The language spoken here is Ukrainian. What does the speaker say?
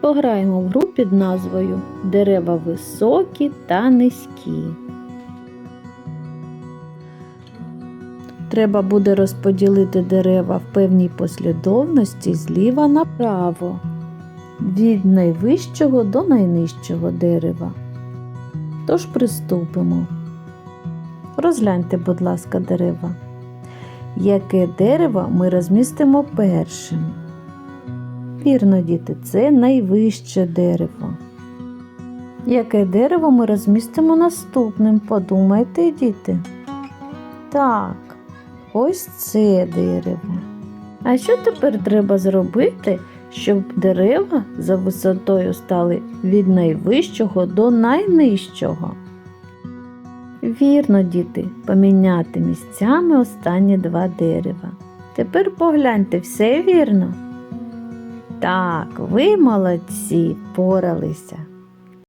Пограємо в гру під назвою Дерева високі та низькі. Треба буде розподілити дерева в певній послідовності зліва направо, від найвищого до найнижчого дерева. Тож приступимо. Розгляньте, будь ласка, дерева. Яке дерево ми розмістимо першим? Вірно, діти, це найвище дерево. Яке дерево ми розмістимо наступним? Подумайте, діти. Так, ось це дерево. А що тепер треба зробити, щоб дерева за висотою стали від найвищого до найнижчого? Вірно, діти, поміняти місцями останні два дерева. Тепер погляньте, все вірно? Так, ви молодці, впоралися.